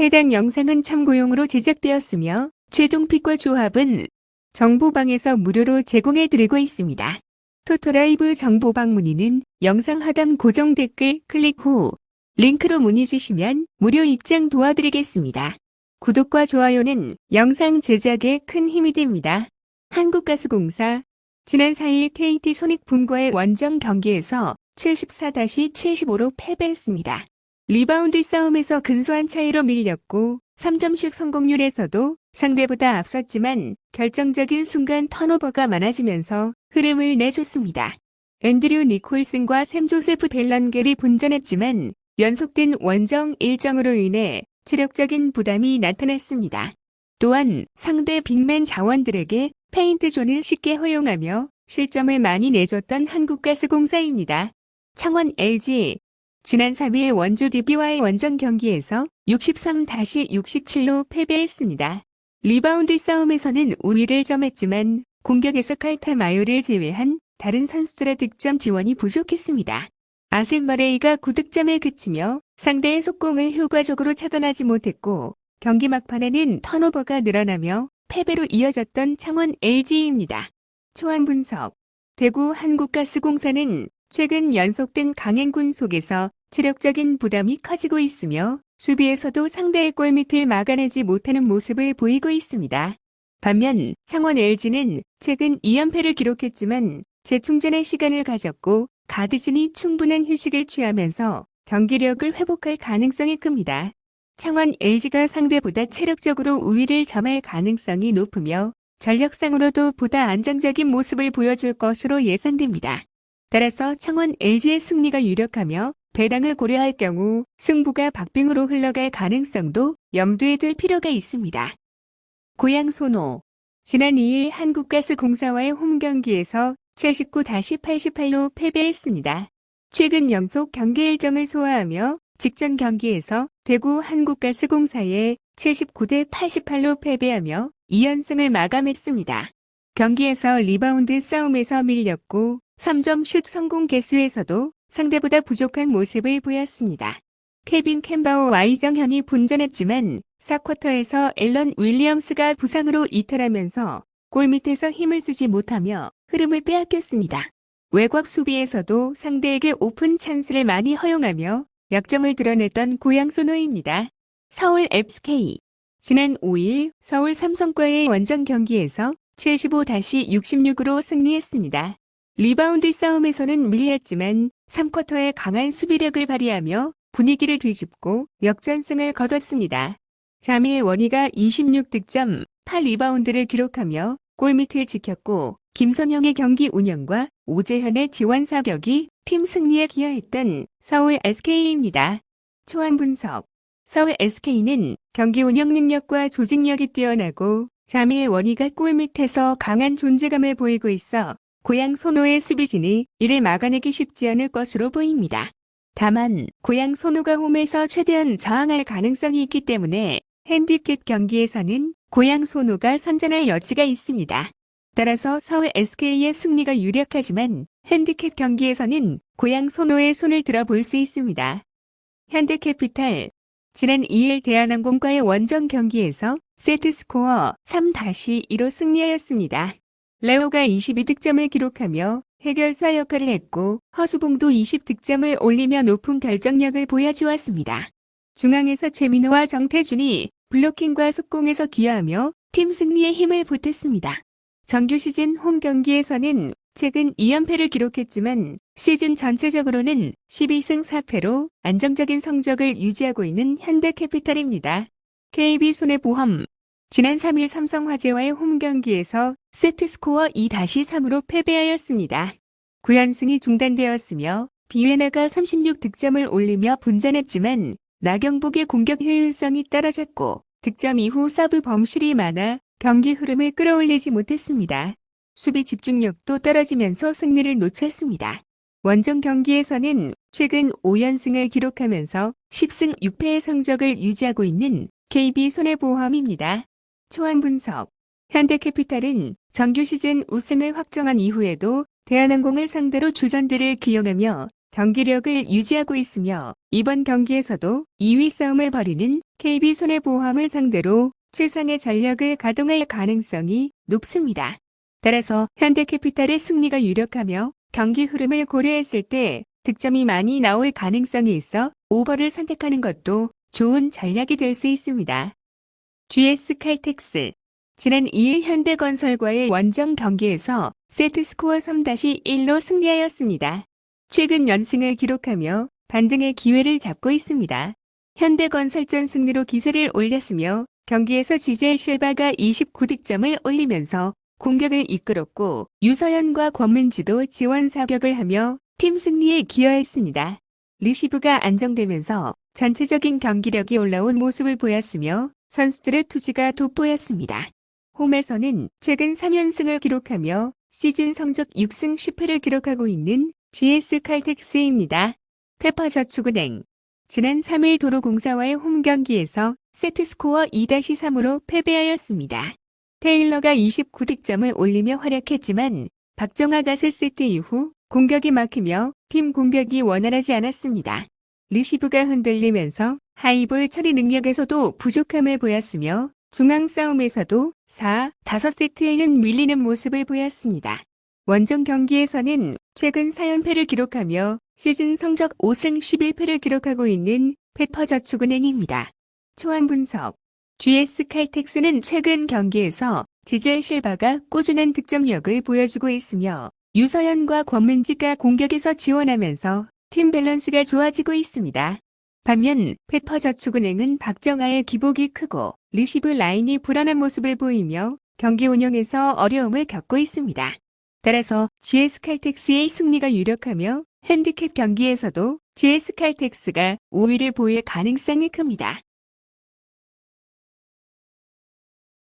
해당 영상은 참고용으로 제작되었으며 최종 픽과 조합은 정보방에서 무료로 제공해드리고 있습니다. 토토라이브 정보방 문의는 영상 하단 고정 댓글 클릭 후 링크로 문의 주시면 무료 입장 도와드리겠습니다. 구독과 좋아요는 영상 제작에 큰 힘이 됩니다. 한국가스공사 지난 4일 KT 손익분과의 원정 경기에서 74-75로 패배했습니다. 리바운드 싸움에서 근소한 차이로 밀렸고 3점슛 성공률에서도 상대보다 앞섰지만 결정적인 순간 턴오버가 많아지면서 흐름을 내줬습니다. 앤드류 니콜슨과 샘 조세프 델런겔이 분전했지만 연속된 원정 일정으로 인해 체력적인 부담이 나타났습니다. 또한 상대 빅맨 자원들에게 페인트 존을 쉽게 허용하며 실점을 많이 내줬던 한국가스공사입니다. 창원 LG 지난 3일 원주 DB와의 원정 경기에서 63-67로 패배했습니다. 리바운드 싸움에서는 우위를 점했지만 공격에서 칼타 마요를 제외한 다른 선수들의 득점 지원이 부족했습니다. 아셈 머레이가 9득점에 그치며 상대의 속공을 효과적으로 차단하지 못했고 경기 막판에는 턴오버가 늘어나며 패배로 이어졌던 창원 LG입니다. 초안 분석 대구 한국가스공사는 최근 연속된 강행군 속에서 체력적인 부담이 커지고 있으며 수비에서도 상대의 골밑을 막아내지 못하는 모습을 보이고 있습니다. 반면 창원 LG는 최근 2연패를 기록했지만 재충전의 시간을 가졌고 가드진이 충분한 휴식을 취하면서 경기력을 회복할 가능성이 큽니다. 창원 LG가 상대보다 체력적으로 우위를 점할 가능성이 높으며 전력상으로도 보다 안정적인 모습을 보여줄 것으로 예상됩니다. 따라서 창원 LG의 승리가 유력하며 배당을 고려할 경우 승부가 박빙으로 흘러갈 가능성도 염두에 둘 필요가 있습니다. 고양 소노 지난 2일 한국가스공사와의 홈경기에서 79-88로 패배했습니다. 최근 연속 경기 일정을 소화하며 직전 경기에서 대구 한국가스공사에 79대 88로 패배하며 2연승을 마감했습니다. 경기에서 리바운드 싸움에서 밀렸고 3점 슛 성공 개수에서도 상대보다 부족한 모습을 보였습니다. 케빈 캠바오와 이정현이 분전했지만 4쿼터에서 앨런 윌리엄스가 부상으로 이탈하면서 골 밑에서 힘을 쓰지 못하며 흐름을 빼앗겼습니다. 외곽 수비에서도 상대에게 오픈 찬스를 많이 허용하며 약점을 드러냈던 고양 소노입니다. 서울 FK 지난 5일 서울 삼성과의 원정 경기에서 75-66으로 승리했습니다. 리바운드 싸움에서는 밀렸지만 3쿼터에 강한 수비력을 발휘하며 분위기를 뒤집고 역전승을 거뒀습니다. 자밀 원희가 26득점, 8리바운드를 기록하며 골밑을 지켰고 김선영의 경기 운영과 오재현의 지원 사격이 팀 승리에 기여했던 서울 SK입니다. 초안 분석 서울 SK는 경기 운영 능력과 조직력이 뛰어나고 자밀 원희가 골밑에서 강한 존재감을 보이고 있어 고양 소노의 수비진이 이를 막아내기 쉽지 않을 것으로 보입니다. 다만 고양 소노가 홈에서 최대한 저항할 가능성이 있기 때문에 핸디캡 경기에서는 고양 소노가 선전할 여지가 있습니다. 따라서 서울 SK의 승리가 유력하지만 핸디캡 경기에서는 고양 소노의 손을 들어볼 수 있습니다. 현대캐피탈 지난 2일 대한항공과의 원정 경기에서 세트 스코어 3-2로 승리하였습니다. 레오가 22득점을 기록하며 해결사 역할을 했고 허수봉도 20득점을 올리며 높은 결정력을 보여주었습니다. 중앙에서 최민호와 정태준이 블로킹과 속공에서 기여하며 팀 승리에 힘을 보탰습니다. 정규 시즌 홈 경기에서는 최근 2연패를 기록했지만 시즌 전체적으로는 12승 4패로 안정적인 성적을 유지하고 있는 현대캐피탈입니다. KB손해보험 지난 3일 삼성화재와의 홈 경기에서 세트 스코어 2-3으로 패배하였습니다. 9연승이 중단되었으며 비에나가 36득점을 올리며 분전했지만 나경복의 공격 효율성이 떨어졌고 득점 이후 서브 범실이 많아 경기 흐름을 끌어올리지 못했습니다. 수비 집중력도 떨어지면서 승리를 놓쳤습니다. 원정 경기에서는 최근 5연승을 기록하면서 10승 6패의 성적을 유지하고 있는 KB손해보험입니다. 초안 분석 현대캐피탈은 정규 시즌 우승을 확정한 이후에도 대한항공을 상대로 주전들을 기용하며 경기력을 유지하고 있으며 이번 경기에서도 2위 싸움을 벌이는 KB손해보험을 상대로 최상의 전력을 가동할 가능성이 높습니다. 따라서 현대캐피탈의 승리가 유력하며 경기 흐름을 고려했을 때 득점이 많이 나올 가능성이 있어 오버를 선택하는 것도 좋은 전략이 될 수 있습니다. GS 칼텍스 지난 2일 현대건설과의 원정 경기에서 세트스코어 3-1로 승리하였습니다. 최근 연승을 기록하며 반등의 기회를 잡고 있습니다. 현대건설전 승리로 기세를 올렸으며 경기에서 지젤 실바가 29득점을 올리면서 공격을 이끌었고 유서연과 권민지도 지원 사격을 하며 팀 승리에 기여했습니다. 리시브가 안정되면서 전체적인 경기력이 올라온 모습을 보였으며 선수들의 투지가 돋보였습니다. 홈에서는 최근 3연승을 기록하며 시즌 성적 6승 10패를 기록하고 있는 GS 칼텍스입니다. 페퍼저축은행 지난 3일 도로공사와의 홈 경기에서 세트스코어 2-3으로 패배하였습니다. 테일러가 29득점을 올리며 활약했지만 박정아가 세 세트 이후 공격이 막히며 팀 공격이 원활하지 않았습니다. 리시브가 흔들리면서 하이볼 처리 능력에서도 부족함을 보였으며 중앙 싸움에서도 4, 5세트에는 밀리는 모습을 보였습니다. 원정 경기에서는 최근 4연패를 기록하며 시즌 성적 5승 11패를 기록하고 있는 페퍼저축은행입니다. 초안 분석 GS 칼텍스는 최근 경기에서 지젤 실바가 꾸준한 득점력을 보여주고 있으며 유서연과 권민지가 공격에서 지원하면서 팀 밸런스가 좋아지고 있습니다. 반면 페퍼저축은행은 박정아의 기복이 크고 리시브 라인이 불안한 모습을 보이며 경기 운영에서 어려움을 겪고 있습니다. 따라서 GS 칼텍스의 승리가 유력하며 핸디캡 경기에서도 GS 칼텍스가 우위를 보일 가능성이 큽니다.